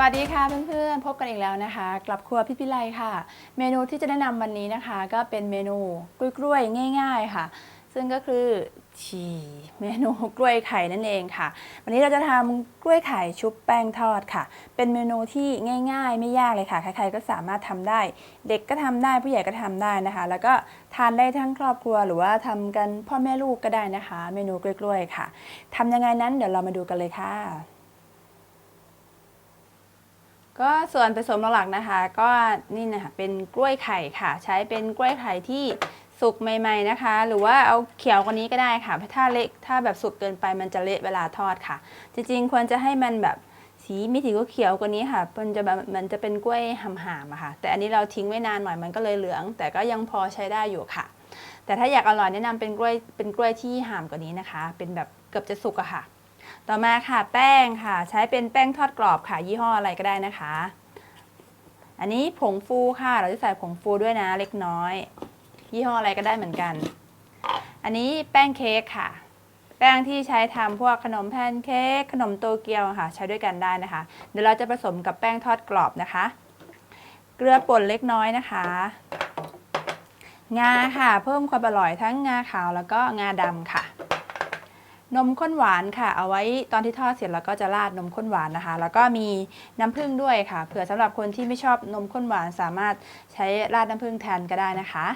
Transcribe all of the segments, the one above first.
วัสดีค่ะเพื่อนๆ พบกันอีกแล้วนะคะ กลับครัวพี่พิไลค่ะ เมนูที่จะแนะนำวันนี้นะคะ ก็เป็นเมนูกล้วยๆ ง่าย ๆค่ะ ซึ่งก็คือชีเมนูกล้วยไข่นั่นเองค่ะ วันนี้เราจะทำกล้วยไข่ชุบแป้งทอดค่ะ เป็นเมนูที่ง่าย ๆ ไม่ยากเลยค่ะ ใครๆก็สามารถทำได้ เด็กก็ทำได้ผู้ใหญ่ก็ทำได้นะคะ แล้วก็ทานได้ทั้งครอบครัวหรือว่าทำกันพ่อแม่ลูกก็ได้นะคะ เมนูกล้วยๆค่ะทำยังไงนั้นเดี๋ยวเรามาดูกันเลยค่ะ ก็ส่วนผสมหลักๆนะคะ ก็นี่นะคะเป็นกล้วยไข่ค่ะ ใช้เป็นกล้วยไข่ที่สุกใหม่ ๆนะคะ หรือว่าเอาเขียวกว่านี้ก็ได้ค่ะเพราะถ้าเละถ้าแบบสุกเกินไปมันจะเละเวลาทอดค่ะ จริงๆควรจะให้มันแบบสีมีสีเขียวกว่านี้ค่ะ มันจะแบบมันจะเป็นกล้วยหำๆอะค่ะ แต่อันนี้เราทิ้งไว้นานหน่อยมันก็เลยเหลือง แต่ก็ยังพอใช้ได้อยู่ค่ะ แต่ถ้าอยากอร่อยแนะนำเป็นกล้วยเป็นกล้วยที่ห่ามกว่านี้นะคะ เป็นแบบเกือบจะสุกอะค่ะ ต่อมาค่ะแป้งค่ะ ใช้เป็นแป้งทอดกรอบค่ะ ยี่ห้ออะไรก็ได้นะคะ อันนี้ผงฟูค่ะ เราจะใส่ผงฟูด้วยนะเล็กน้อย ยี่ห้ออะไรก็ได้เหมือนกัน อันนี้แป้งเค้กค่ะ แป้งที่ใช้ทำพวกขนมแพนเค้กขนมโตเกียวค่ะ ใช้ด้วยกันได้นะคะ เดี๋ยวเราจะผสมกับแป้งทอดกรอบนะคะ เกลือป่นเล็กน้อยนะคะ งาค่ะ เพิ่มความอร่อยทั้งงาขาวแล้วก็งาดำค่ะ นมข้นหวานค่ะ เอาไว้ตอนที่ทอดเสร็จแล้วก็จะราดนมข้นหวานนะคะ แล้วก็มีน้ำผึ้งด้วยค่ะ เผื่อสำหรับคนที่ไม่ชอบนมข้นหวานสามารถใช้ราดน้ำผึ้งแทนก็ได้นะคะ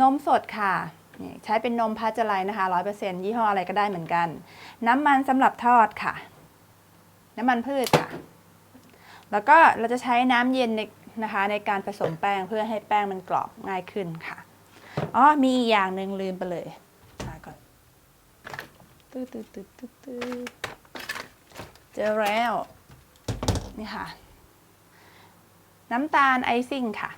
นมสดค่ะใช้เป็นนมพัชไลนะคะร้อยเปอร์เซ็นต์ยี่ห้ออะไรก็ได้เหมือนกัน น้ำมันสำหรับทอดค่ะ น้ำมันพืชค่ะ แล้วก็เราจะใช้น้ำเย็นในนะคะ ในการผสมแป้งเพื่อให้แป้งมันกรอบง่ายขึ้นค่ะอ๋อมีอีกอย่างหนึ่งลืมไปเลย ตืดตืดตืดตืดตืดเจอแล้ว นี่ค่ะ น้ำตาลไอซิ่งค่ะ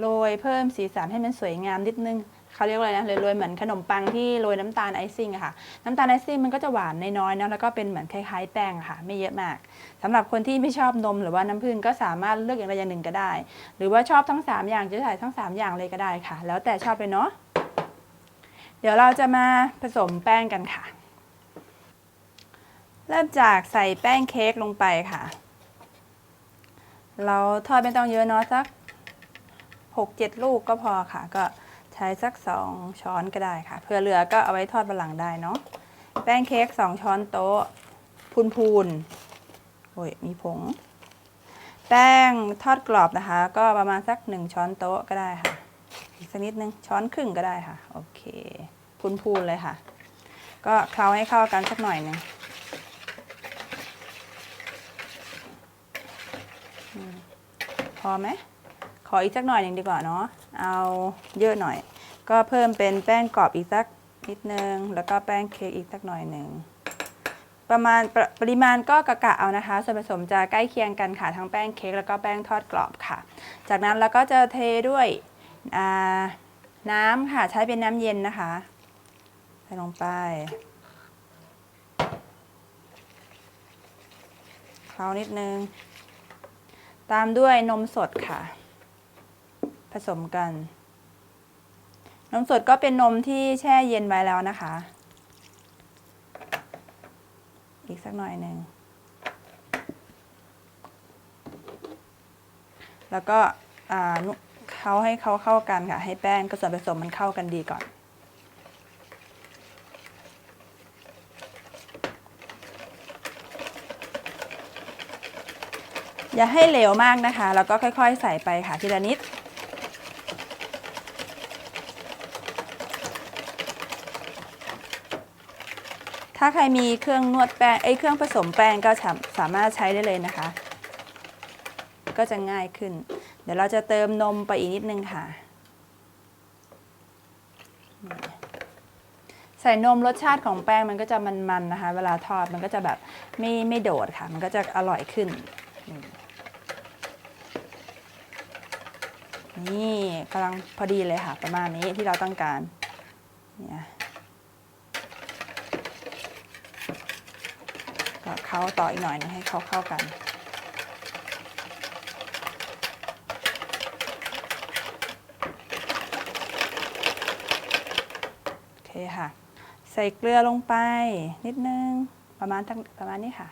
โรยเพิ่มสีสันให้มันสวยงามนิดนึงเขาเรียกว่าอะไรนะโรยเหมือนขนมปังที่โรยน้ำตาลไอซิ่งค่ะ น้ำตาลไอซิ่งมันก็จะหวานน้อยๆนะแล้วก็เป็นเหมือนคล้ายๆแป้งค่ะ ไม่เยอะมากสำหรับคนที่ไม่ชอบนมหรือว่าน้ำผึ้งก็สามารถเลือกอย่างใดอย่างหนึ่งก็ได้ หรือว่าชอบทั้งสามอย่างจะใส่ทั้งสามอย่างเลยก็ได้ค่ะ แล้วแต่ชอบเลยเนาะเดี๋ยวเราจะมาผสมแป้งกันค่ะ เริ่มจากใส่แป้งเค้กลงไปค่ะ เราทอดไม่ต้องเยอะเนาะสักหกเจ็ดลูกก็พอค่ะ ก็ใช้สักสองช้อนก็ได้ค่ะ เพื่อเหลือก็เอาไว้ทอดบนหลังได้เนาะ แป้งเค้กสองช้อนโต๊ะพูนพูนๆ โอ้ย มีผง แป้งทอดกรอบนะคะ ก็ประมาณสักหนึ่งช้อนโต๊ะก็ได้ค่ะ อีกสักนิดนึง ช้อนครึ่งก็ได้ค่ะ โอเค พูนๆ เลยค่ะ ก็เคล้าให้เข้ากันสักหน่อยนึง พอไหมขออีกสักหน่อยหนึ่งดีกว่าเนาะเอาเยอะหน่อย ก็เพิ่มเป็นแป้งกรอบอีกสักนิดนึงแล้วก็แป้งเค้กอีกสักหน่อยหนึ่งประมาณปรปริมาณก็กะกะเอานะคะส่วนผสมจะใกล้เคียงกันค่ะทั้งแป้งเค้กแล้วก็แป้งทอดกรอบค่ะ จากนั้นเราก็จะเทด้วยน้ำค่ะใช้เป็นน้ำเย็นนะคะใส่ลงไปเคล้านิดนึง ตามด้วยนมสดค่ะ ผสมกัน นมสดก็เป็นนมที่แช่เย็นไว้แล้วนะคะ อีกสักหน่อยหนึ่ง แล้วก็เขาให้เขาเข้ากันค่ะ ให้แป้งกับส่วนผสมมันเข้ากันดีก่อน อย่าให้เหลวมากนะคะ แล้วก็ค่อยๆ ใส่ไปค่ะทีละนิด ถ้าใครมีเครื่องนวดแป้งไอ้เครื่องผสมแป้งก็สาสามารถใช้ได้เลยนะคะ ก็จะง่ายขึ้น เดี๋ยวเราจะเติมนมไปอีกนิดนึงค่ะ ใส่นมรสชาติของแป้งมันก็จะมันๆนะคะ เวลาทอดมันก็จะแบบไม่ไม่โดดค่ะ มันก็จะอร่อยขึ้น นี่กำลังพอดีเลยค่ะ ประมาณนี้ที่เราต้องการเนี่ยก็เข้าต่ออีกหน่อยนึงให้เขาเข้ากันโอเคค่ะ ใส่เกลือลงไปนิดนึงประมาณประมาณนี้ค่ะ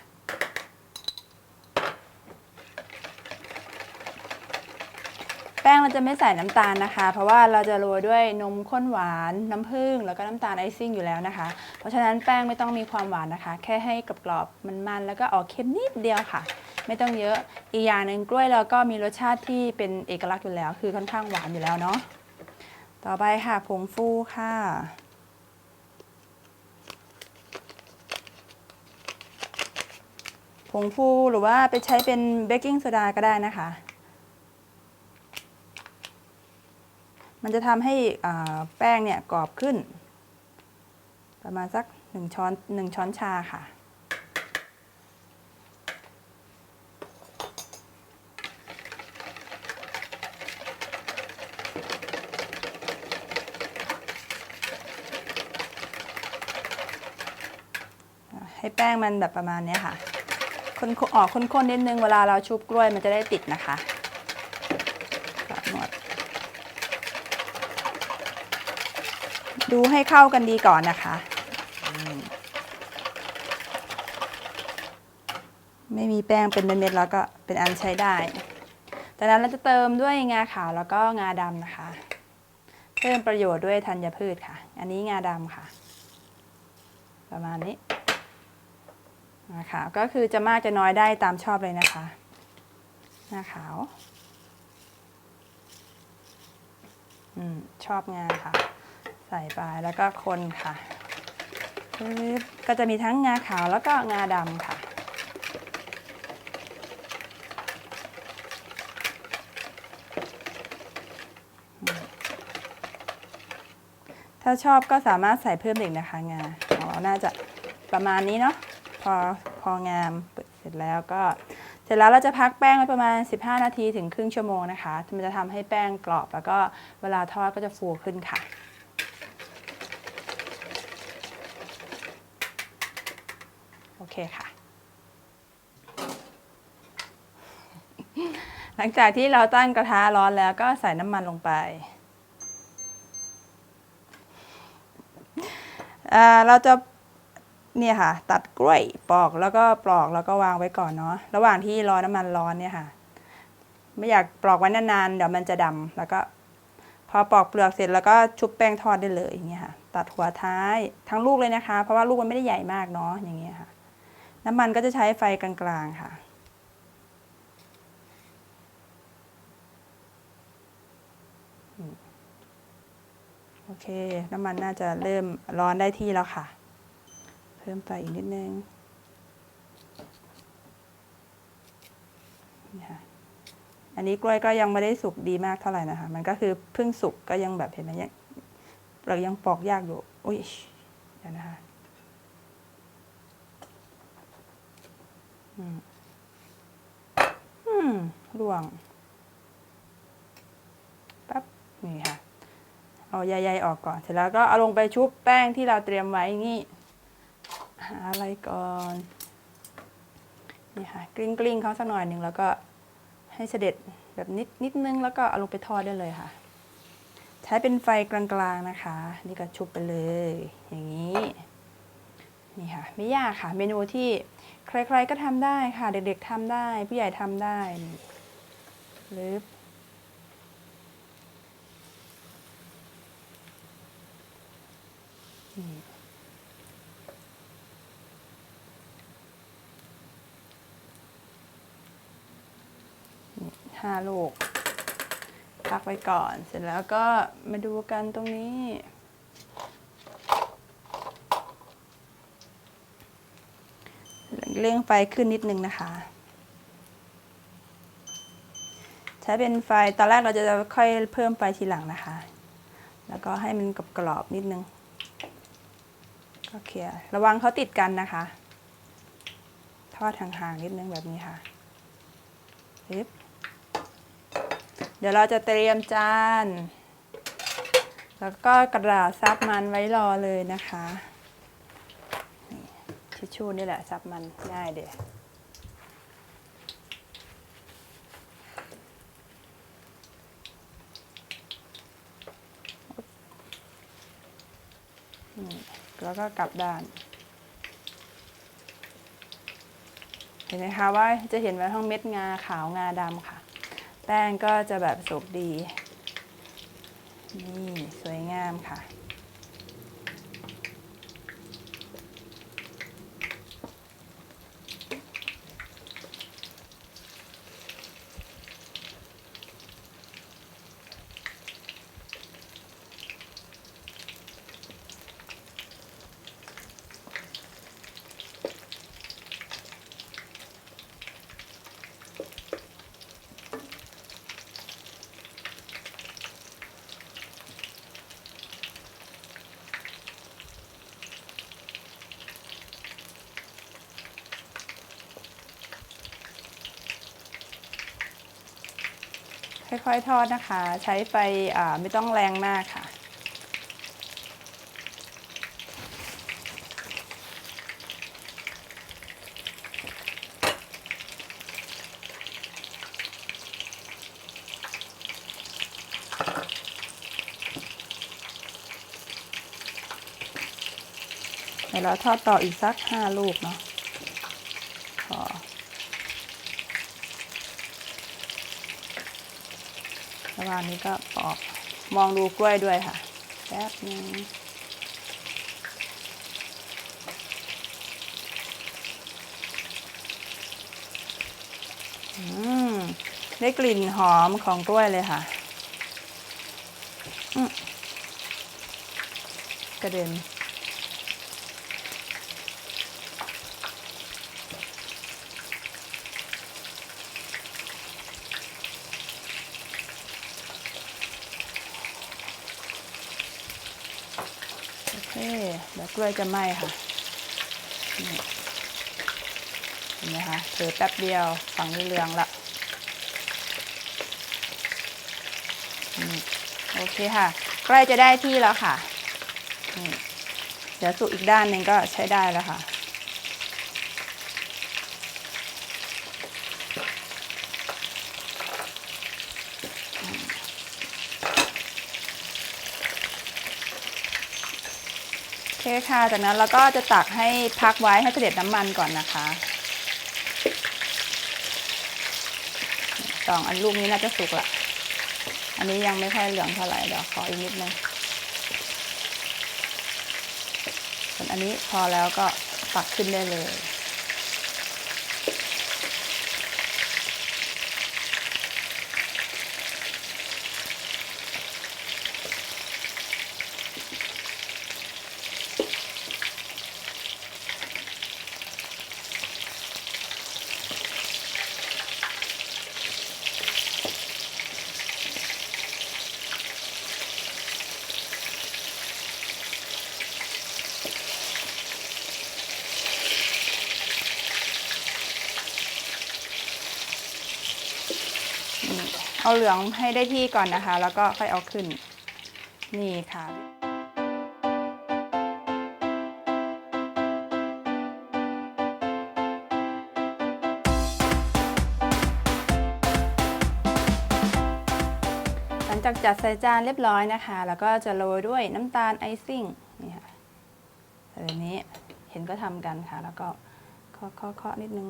แป้งเราจะไม่ใส่น้ำตาลนะคะ เพราะว่าเราจะโรยด้วยนมข้นหวาน น้ำผึ้งแล้วก็น้ำตาลไอซิ่งอยู่แล้วนะคะ เพราะฉะนั้นแป้งไม่ต้องมีความหวานนะคะ แค่ให้กรอบๆมันๆแล้วก็ออกเค็มนิดเดียวค่ะ ไม่ต้องเยอะอีกอย่างหนึ่งกล้วยเราก็มีรสชาติที่เป็นเอกลักษณ์อยู่แล้ว คือค่อนข้างหวานอยู่แล้วเนาะต่อไปค่ะผงฟูค่ะผงฟูหรือว่าไปใช้เป็นเบกกิ้งโซดาก็ได้นะคะ มันจะทำให้แป้งเนี่ยกรอบขึ้น ประมาณสักหนึ่งช้อนหนึ่งช้อนชาค่ะ ให้แป้งมันแบบประมาณนี้ค่ะคนออกข้นๆนิดนึงเวลาเราชุบกล้วยมันจะได้ติดนะคะก็นวด ดูให้เข้ากันดีก่อนนะคะอืมไม่มีแป้งเป็นเม็ดๆแล้วก็เป็นอันใช้ได้ จากนั้นเราจะเติมด้วยงาขาวแล้วก็งาดำนะคะ เพิ่มประโยชน์ด้วยธัญพืชค่ะ อันนี้งาดำค่ะ ประมาณนี้นะคะก็คือจะมากจะน้อยได้ตามชอบเลยนะคะหน้าขาว อืม ชอบงาค่ะ ใส่ไปแล้วก็คนค่ะก็จะมีทั้งงาขาวแล้วก็งาดำค่ะถ้าชอบก็สามารถใส่เพิ่มอีกนะคะงาอ๋อน่าจะประมาณนี้เนาะพอพองามเสร็จแล้วก็ เสร็จแล้วเราจะพักแป้งไว้ประมาณ 15 นาทีถึงครึ่งชั่วโมงนะคะ มันจะทำให้แป้งกรอบ แล้วก็เวลาทอดก็จะฟูขึ้นค่ะ โอ เคค่ะ หลังจากที่เราตั้งกระทะร้อนแล้วก็ใส่น้ำมันลงไป เราจะเนี่ยค่ะ ตัดกล้วยปอกแล้วก็ปลอกแล้วก็วางไว้ก่อนเนาะระหว่างที่รอน้ำมันร้อนเนี่ยค่ะ ไม่อยากปลอกไว้นานๆเดี๋ยวมันจะดำแล้วก็ พอปอกเปลือกเสร็จแล้วก็ชุบแป้งทอดได้เลยอย่างเงี้ยค่ะ ตัดหัวท้ายทั้งลูกเลยนะคะ เพราะว่าลูกมันไม่ได้ใหญ่มากเนาะอย่างเงี้ยค่ะ น้ำมันก็จะใช้ไฟกลางๆค่ะ โอเค น้ำมันน่าจะเริ่มร้อนได้ที่แล้วค่ะ เพิ่มไฟอีกนิดนึงนี่ค่ะอันนี้กล้วยก็ยังไม่ได้สุกดีมากเท่าไหร่นะคะ มันก็คือเพิ่งสุกก็ยังแบบเห็นไหมยังเรายังปอกยากอยู่ อุ้ยเดี๋ยวนะคะ อืมอืมร่วงปั๊บนี่ค่ะ เอาใยๆออกก่อน เสร็จแล้วก็เอาลงไปชุบแป้งที่เราเตรียมไว้นี่หาอะไรก่อน นี่ค่ะ กลิ้งกลิ้งๆเขาสักหน่อยหนึ่งแล้วก็ให้เสด็จแบบนิดนิดนึงแล้วก็เอาลงไปทอดได้เลยค่ะ ใช้เป็นไฟกลางๆนะคะ นี่ก็ชุบไปเลย อย่างนี้ นี่ค่ะ ไม่ยากค่ะ เมนูที่ ใครๆก็ทำได้ค่ะ เด็กๆทำได้ ผู้ใหญ่ทำได้หรือห้าลูกพักไว้ก่อน เสร็จแล้วก็มาดูกันตรงนี้ เร่งไฟขึ้นนิดนึงนะคะ ใช้เป็นไฟตอนแรกเราจะค่อยเพิ่มไฟทีหลังนะคะ แล้วก็ให้มันกรอบๆนิดนึงก็เคลียร์ระวังเขาติดกันนะคะ ทอดห่างๆนิดนึงแบบนี้ค่ะเดี๋ยวเราจะเตรียมจาน แล้วก็กระดาษซับมันไว้รอเลยนะคะ ทิชชู่นี่แหละซับมันง่ายเดียแล้วก็กลับด้าน เห็นไหมคะว่าจะเห็นว่าทั้งเม็ดงาขาวงาดำค่ะ แป้งก็จะแบบสุกดี นี่ สวยงามค่ะ ค่อยๆ ทอดนะคะ ใช้ไฟไม่ต้องแรงมากค่ะ เดี๋ยวเราทอดต่ออีกสักห้าลูกเนาะพอ ระหว่างนี้ก็ปอกมองดูกล้วยด้วยค่ะ แป๊บนึงได้กลิ่นหอมของกล้วยเลยค่ะ กระเด็น โอเคเดี๋ยวกล้วยจะไหม้ค่ะเห็นไหมคะเผลอแป๊บเดียวฝั่งนี้เหลืองละโอเคค่ะ ใกล้จะได้ที่แล้วค่ะ เดี๋ยวสุกอีกด้านหนึ่งก็ใช้ได้แล้วค่ะ คค่ะ จากนั้นเราก็จะตักให้พักไว้ให้เสด็จน้ำมันก่อนนะคะสองอันลูกนี้น่าจะสุกละ อันนี้ยังไม่ค่อยเหลืองเท่าไหร่เดี๋ยวขออีกนิดนึงส่วนอันนี้พอแล้วก็ตักขึ้นได้เลย นี่ เอาเหลืองให้ได้ที่ก่อนนะคะ แล้วก็ค่อยเอาขึ้น นี่ค่ะ หลังจากจัดใส่จานเรียบร้อยนะคะ แล้วก็จะโรยด้วยน้ำตาลไอซิ่งนี่ค่ะแบบนี้เห็นก็ทำกันค่ะ แล้วก็เคาะเคาะเคาะนิดนึง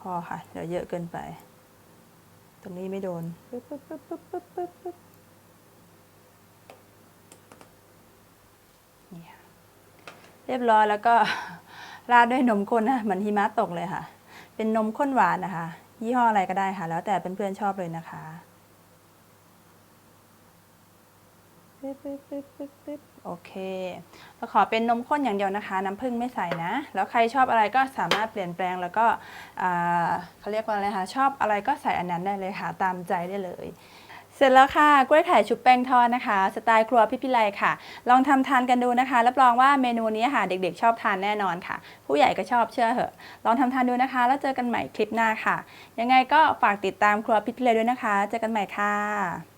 พอค่ะ เดี๋ยวเยอะเกินไป ตรงนี้ไม่โดนปึ๊บปึ๊บปึ๊บปึ๊บปึ๊บปึ๊บปึ๊บนี่ค่ะเรียบร้อยแล้วก็ราดด้วยนมข้นนะเหมือนหิมะตกเลยค่ะ เป็นนมข้นหวานนะคะ ยี่ห้ออะไรก็ได้ค่ะ แล้วแต่เพื่อนๆชอบเลยนะคะ ปึ๊บปึ๊บปึ๊บปึ๊บปึ๊บโอเคเราขอเป็นนมข้นอย่างเดียวนะคะ น้ำผึ้งไม่ใส่นะ แล้วใครชอบอะไรก็สามารถเปลี่ยนแปลงแล้วก็เขาเรียกว่าอะไรคะชอบอะไรก็ใส่อันนั้นได้เลยค่ะ ตามใจได้เลยเสร็จแล้วค่ะกล้วยไข่ชุบแป้งทอดนะคะ สไตล์ครัวพี่พิไลค่ะ ลองทำทานกันดูนะคะรับรองว่าเมนูนี้ค่ะ เด็กๆ ชอบทานแน่นอนค่ะ ผู้ใหญ่ก็ชอบเชื่อเหอะ ลองทำทานดูนะคะ แล้วเจอกันใหม่คลิปหน้าค่ะ ยังไงก็ฝากติดตามครัวพี่พิไลด้วยนะคะ เจอกันใหม่ค่ะ